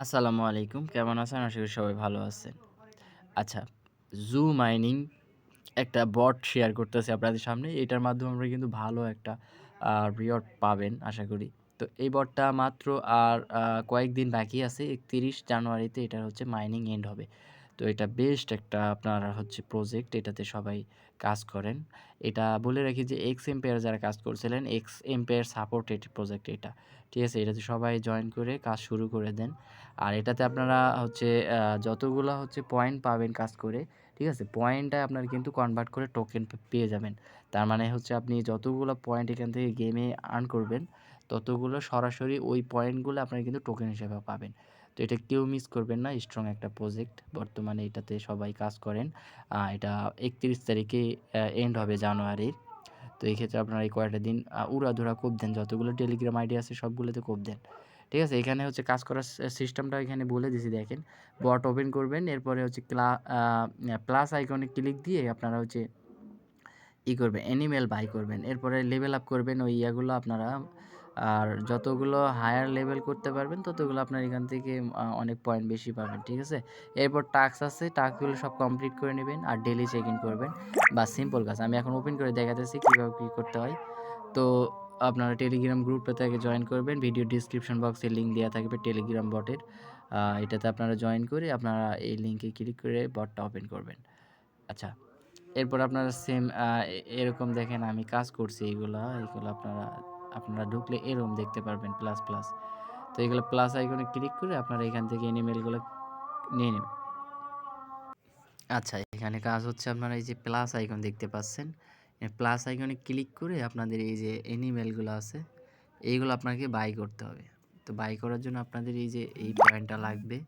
আসসালামু আলাইকুম। কেমন আছেন? আশা করি সবাই ভালো আছেন। আচ্ছা, জু মাইনিং একটা বট শেয়ার করতেছি আপনাদের সামনে। এটার মাধ্যমে আমরা কিন্তু ভালো একটা রিওয়ার্ড পাবেন আশা করি। তো এই বটটা মাত্র আর কয়েকদিন বাকি আছে। ৩১ জানুয়ারিতে এটার হচ্ছে মাইনিং এন্ড হবে। তো এটা বেস্ট একটা আপনার হচ্ছে প্রজেক্ট। এটাতে সবাই কাজ করেন। এটা বলে রাখি যে এক্স এম্পায়ার যারা কাজ করছিলেন, এক্স এম্পেয়ার সাপোর্টেড প্রজেক্ট এটা। ঠিক আছে? এটাতে সবাই জয়েন করে কাজ শুরু করে দেন। আর এটাতে আপনারা হচ্ছে যতগুলো হচ্ছে পয়েন্ট পাবেন কাজ করে, ঠিক আছে? পয়েন্টটা আপনার কিন্তু কনভার্ট করে টোকেন পেয়ে যাবেন। তার মানে হচ্ছে আপনি যতগুলো পয়েন্ট এখান থেকে গেমে আর্ন করবেন, ততগুলো সরাসরি ওই পয়েন্টগুলো আপনারা কিন্তু টোকেন হিসেবে পাবেন। তো এটা কেউ মিস করবেন না। স্ট্রং একটা প্রজেক্ট। বর্তমানে এটাতে সবাই কাজ করেন। এটা ৩১ তারিখে এন্ড হবে জানুয়ারির। তো এই ক্ষেত্রে আপনারা এই কয়েকটা দিন উড়াধুরা কোপ দেন। যতগুলো টেলিগ্রাম আইডি আছে সবগুলোতে কোপ দেন। ঠিক আছে? এখানে হচ্ছে কাজ করার সিস্টেমটা এখানে বলে দিছি দেখেন। বট ওপেন করবেন। এরপরে হচ্ছে ক্লা প্লাস আইকনে ক্লিক দিয়ে আপনারা হচ্ছে ই করবেন, অ্যানিমেল বাই করবেন। এরপরে লেভেল আপ করবেন ওই ইয়াগুলো আপনারা আর যতগুলো হায়ার লেভেল করতে পারবেন ততগুলো আপনার এখান থেকে অনেক পয়েন্ট বেশি পাবেন। ঠিক আছে? এরপর টাস্ক আছে, টাস্কগুলো সব কমপ্লিট করে নিবেন আর ডেইলি চেক ইন করবেন। বা সিম্পল কাজ। আমি এখন ওপেন করে দেখাতেছি কীভাবে কী করতে হয়। তো আপনারা টেলিগ্রাম গ্রুপটাতে আগে জয়েন করবেন। ভিডিও ডিসক্রিপশন বক্সে লিঙ্ক দেওয়া থাকবে টেলিগ্রাম বটের। এটাতে আপনারা জয়েন করে আপনারা এই লিঙ্কে ক্লিক করে বটটা ওপেন করবেন। আচ্ছা, এরপর আপনারা সেম এরকম দেখেন আমি কাজ করছি এগুলা। এগুলো আপনারা আপনারা ঢুকলে এরকম দেখতে পারবেন প্লাস, প্লাস। তো এগুলো প্লাস আইকনে ক্লিক করে আপনারা এখান থেকে অ্যানিমেলগুলো নিয়ে নেবেন। আচ্ছা, এখানে কাজ হচ্ছে আপনারা এই যে প্লাস আইকন দেখতে পাচ্ছেন। প্লাস আইকনে ক্লিক করে আপনাদের এই যে অ্যানিমেলগুলো আছে, এইগুলো আপনাকে বাই করতে হবে। তো বাই করার জন্য আপনাদের এই যে এই পয়েন্টটা লাগবে।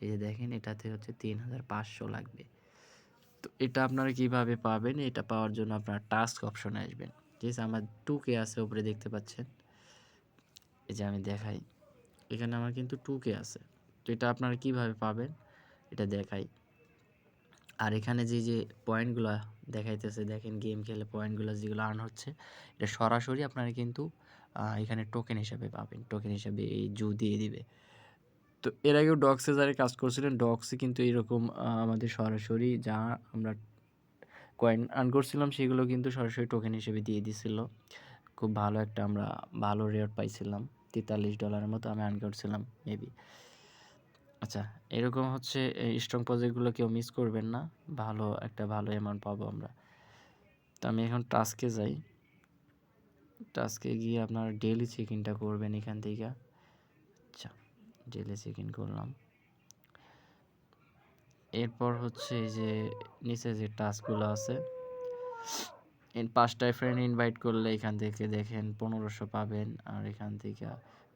এই যে দেখেন এটাতে হচ্ছে ৩৫০০ লাগবে। তো এটা আপনারা কীভাবে পাবেন? এটা পাওয়ার জন্য আপনারা টাস্ক অপশনে আসবেন। ঠিক আছে? আমার 2K আছে উপরে দেখতে পাচ্ছেন। এই যে আমি দেখাই। এখানে আমার কিন্তু 2K আছে। তো এটা আপনারা কীভাবে পাবেন? এটা দেখাই। আর এখানে যে, যে পয়েন্টগুলা দেখাইতেছে দেখেন গেম খেলে পয়েন্টগুলা যেগুলো আর্ন হচ্ছে, এটা সরাসরি আপনারা কিন্তু এখানে টোকেন হিসাবে পাবেন। টোকেন হিসাবে এই জু দিয়ে দিবে। তো এর আগেও ডক্সে যারা কাজ করছিলেন, ডক্সে কিন্তু এরকম আমাদের সরাসরি যা আমরা কয়েন আর্ন করছিলাম সেগুলো কিন্তু সরাসরি টোকেন হিসেবে দিয়ে দিছিল। খুব ভালো একটা আমরা ভালো রেওয়ার্ড পাইছিলাম। তেতাল্লিশ ডলারের মতো আমি আর্ন করছিলাম মেবি। আচ্ছা, এরকম হচ্ছে স্ট্রং প্রজেক্টগুলো কেউ মিস করবেন না। ভালো একটা ভালো অ্যামাউন্ট পাবো আমরা। তো আমি এখন টাস্কে যাই। টাস্কে গিয়ে আপনারা ডেইলি চেক ইনটা করবেন এখান থেকে। আচ্ছা, ডেলি চেক ইন করলাম। এরপর হচ্ছে এই যে নিচে যে টাস্কগুলো আছে, ৫ ফ্রেন্ড ইনভাইট করলে এখান থেকে দেখেন পনেরোশো পাবেন। আর এখান থেকে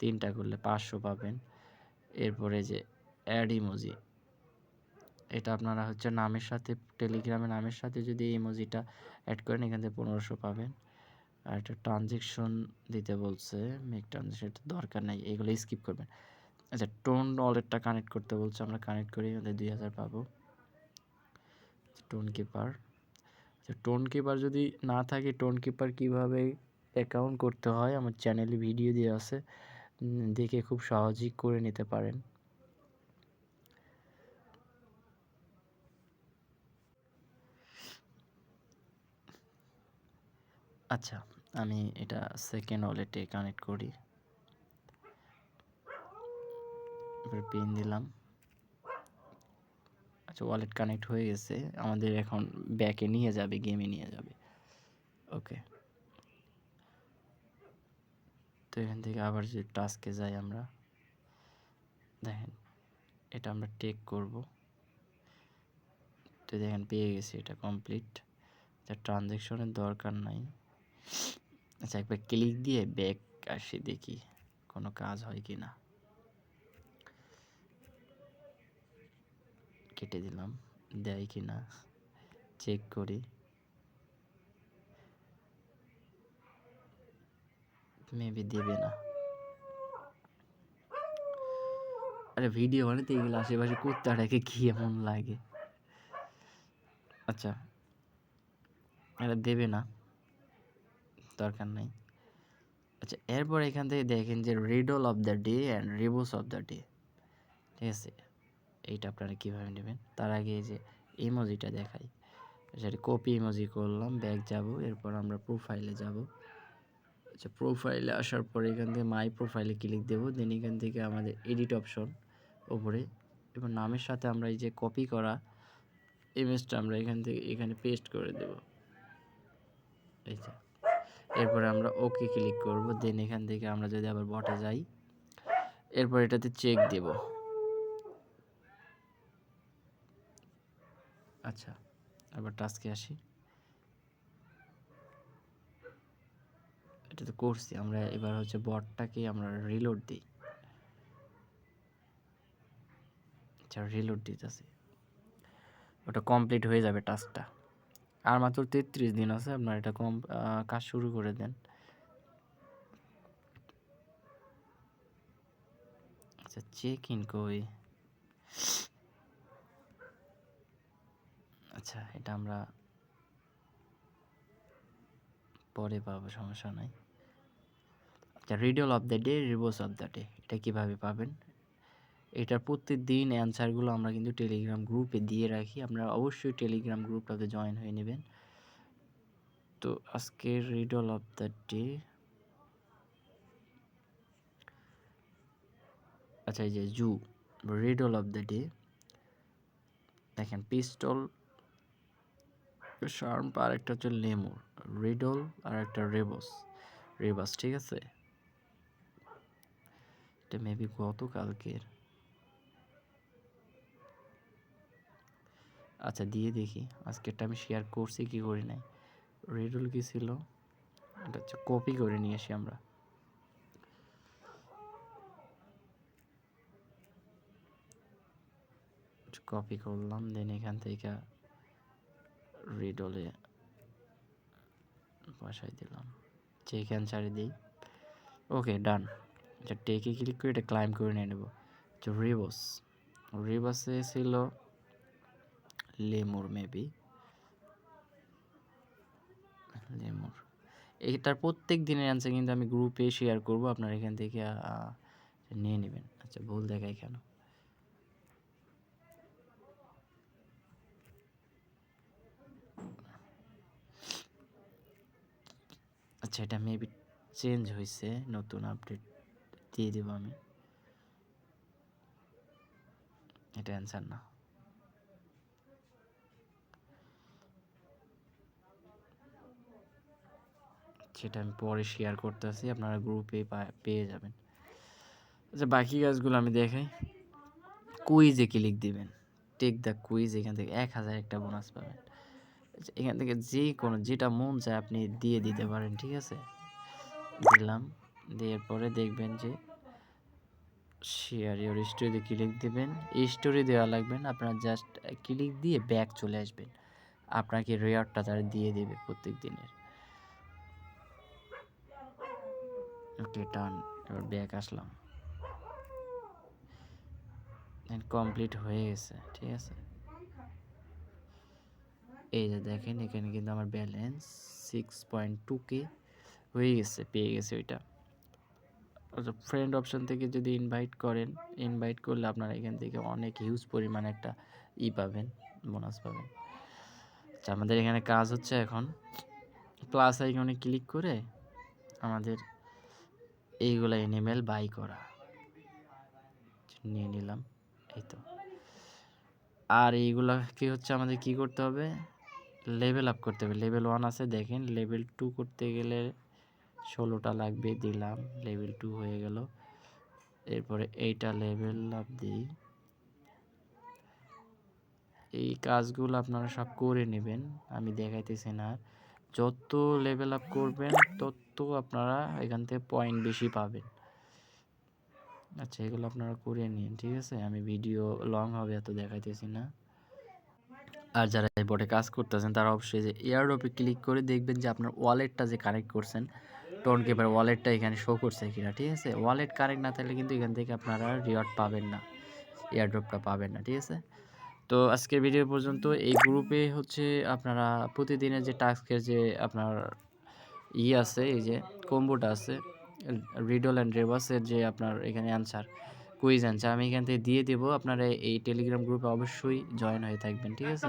৩ টা করলে ৫০০ পাবেন। এরপরে যে অ্যাড ইমোজি। এটা আপনারা হচ্ছে নামের সাথে টেলিগ্রামের নামের সাথে যদি ইমোজিটা অ্যাড করেন এখান থেকে পনেরোশো পাবেন। আর একটা ট্রানজেকশন দিতে বলছে। মেক ট্রানজেকশন দরকার নাই। এগুলো স্কিপ করবেন। আচ্ছা, টোন ওয়ালেটটা কানেক্ট করতে বলছে। আমরা কানেক্ট করি আমাদের ২০০০ পাবো। Tone keeper. আচ্ছা, টোন কিপার যদি না থাকে টোন কিপার কীভাবে অ্যাকাউন্ট করতে হয় আমার চ্যানেলে ভিডিও দেওয়া আছে। দেখে খুব সহজেই করে নিতে পারেন। আচ্ছা, আমি এটা সেকেন্ড ওয়ালেটে কানেক্ট করি। এবার পিন দিলাম। আচ্ছা, ওয়ালেট কানেক্ট হয়ে গেছে। আমাদের এখন ব্যাকে নিয়ে যাবে, গেমে নিয়ে যাবে। ওকে। তো এখান থেকে আবার যে টাস্কে যাই আমরা। দেখেন, এটা আমরা টেক করব। তো দেখেন পেয়ে গেছি এটা কমপ্লিট। এটা ট্রানজেকশনের দরকার নাই। আচ্ছা, একবার ক্লিক দিয়ে ব্যাক আসি দেখি কোনো কাজ হয় কি না। কেটে দিলাম। দেয় কি না চেক করি। মেবি দেবে না। আরে ভিডিও বানাতে এগুলো আশেপাশে কুত্তাটাকে কি এমন লাগে? আচ্ছা। এটা দেবে না। দরকার নাই। আচ্ছা, এরপর এখান থেকে দেখেন যে riddle of the day and rebus of the day. ঠিক আছে এইটা আপনারা কীভাবে নেবেন? তার আগে এই যে ইমোজিটা দেখাই। সেটা কপি ইমোজি করলাম ব্যাক যাব, এরপর আমরা প্রোফাইলে যাব। আচ্ছা প্রোফাইলে আসার পর এখান থেকে মাই প্রোফাইলে ক্লিক দেবো দেন এখান থেকে আমাদের এডিট অপশন ওপরে। এবং নামের সাথে আমরা এই যে কপি করা ইমেজটা আমরা এখান থেকে এখানে পেস্ট করে দেব। এই যে। এরপরে আমরা ওকে ক্লিক করব দেন এখান থেকে আমরা যদি আবার বটে যাই, এরপর এটাতে চেক দেব। আচ্ছা আবার টাস্কে আসি। এটা তো করছি, আমরা এবার হচ্ছে বটটাকে আমরা রিলোড দিই। আচ্ছা রিলোড দিতেছি। ওটা কমপ্লিট হয়ে যাবে টাস্কটা আর মাত্র তেত্রিশ দিন আছে, আপনার এটা কম কাজ শুরু করে দেন। আচ্ছা চেক ইন কই? আচ্ছা এটা আমরা পরে পাবো, সমস্যা নাই। আচ্ছা riddle of the day rebus of the day এটা কীভাবে পাবেন? এটার প্রত্যেকদিন অ্যান্সারগুলো আমরা কিন্তু টেলিগ্রাম গ্রুপে দিয়ে রাখি। আপনারা অবশ্যই টেলিগ্রাম গ্রুপটাতে জয়েন হয়ে নেবেন। তো আজকের রিডল অফ দ্য ডে আচ্ছা এই যে zoo riddle of the day দেখেন পিস্টল শার্প আর একটা হচ্ছে লেমুর রিডল আর একটা রেবস। রেবাস, ঠিক আছে? এটা মেবি গতকালকের। আচ্ছা দিয়ে দেখি। আজকেরটা আমি শেয়ার করছি, কি করি নাই? রিডল কি ছিল? এটা হচ্ছে কপি করে নিয়ে আসি আমরা। কপি করলাম দেন এখান থেকে রিডলে বসাই দিলাম। চেক অ্যান্সারে দিই। ওকে ডান আচ্ছা টেকে ক্লিক করে এটা ক্লাইম করে নিয়ে নেব। আচ্ছা রিবস রিবাসে ছিল লেমুর মেবি লেমুর এটার প্রত্যেক দিনের অ্যান্সার কিন্তু আমি গ্রুপে শেয়ার করব। আপনারা এখান থেকে নিয়ে নেবেন। আচ্ছা ভুল দেখাই কেন? আচ্ছা এটা মেবি চেঞ্জ হয়েছে নতুন আপডেট দিয়ে দেবো আমি। এটা অ্যান্সার না। সেটা আমি পরে শেয়ার করতেছি, আপনারা গ্রুপে পেয়ে যাবেন। আচ্ছা বাকি কাজগুলো আমি দেখাই। কুইজে ক্লিক দিবেন। টেক দ্য কুইজ এখান থেকে এক হাজার একটা বোনাস পাবেন। এখান থেকে যে কোনো, যেটা মন চায় আপনি দিয়ে দিতে পারেন, ঠিক আছে? দিলাম, দেওয়ার পরে দেখবেন যে শেয়ার ইউর স্টোরিতে ক্লিক দেবেন। স্টোরি দেওয়া লাগবে আপনার জাস্ট ক্লিক দিয়ে ব্যাক চলে আসবেন। আপনাকে রেয়ারটা তারা দিয়ে দেবে প্রত্যেক দিনের। ওকে টান এবার ব্যাক আসলাম। কমপ্লিট হয়ে গেছে, ঠিক আছে? এই যে দেখেন, এখানে কিন্তু আমার balance six point two K হয়ে গেছে, পেয়ে গেছে ওইটা। আচ্ছা ফ্রেন্ড অপশন থেকে যদি ইনভাইট করেন ইনভাইট করলে আপনারা এখান থেকে অনেক হিউজ পরিমাণে একটা ই পাবেন বোনাস পাবেন। আচ্ছা আমাদের এখানে কাজ হচ্ছে এখন। প্লাস আইকনে ক্লিক করে আমাদের এইগুলা এনিমেল বাই করা। নিয়ে নিলাম, এই তো। আর এইগুলা কি হচ্ছে আমাদের কি করতে হবে? লেভেল আপ করতে হবে। লেভেল ওয়ান আছে, দেখেন লেভেল টু করতে গেলে ষোলোটা লাগবে, দিলাম লেভেল টু হয়ে গেল। এরপরে এইটা লেভেল আপ দিই। এই কাজগুলো আপনারা সব করে নেবেন, আমি দেখাইতেছি না। যত লেভেল আপ করবেন, তত আপনারা এখান থেকে পয়েন্ট বেশি পাবেন। আচ্ছা এগুলো আপনারা করে নিন, ঠিক আছে? আমি ভিডিও লং হবে, এত দেখাইতেছি না। আর যারা এই বোর্ডে কাজ করতেছেন, তারা অবশ্যই যে এয়ারড্রপে ক্লিক করে দেখবেন যে আপনার ওয়ালেটটা যে কানেক্ট করছেন। টোন কেপার ওয়ালেটটা এখানে শো করছে কিনা, ঠিক আছে? ওয়ালেট কানেক্ট না থাকলে কিন্তু এখান থেকে আপনারা রিওয়ার্ড পাবেন না। এয়ারড্রপটা পাবেন না, ঠিক আছে? তো আজকের ভিডিও পর্যন্ত এই গ্রুপে হচ্ছে আপনারা প্রতিদিনের যে টাস্কের যে আপনার ই আছে, এই যে কম্বোটা আছে রিডল অ্যান্ড রেবাসের যে আপনার এখানে অ্যান্সার কুইজ অ্যান্সার আমি এখান থেকে দিয়ে দেবো। আপনারা এই টেলিগ্রাম গ্রুপে অবশ্যই জয়েন হয়ে থাকবেন। ঠিক আছে?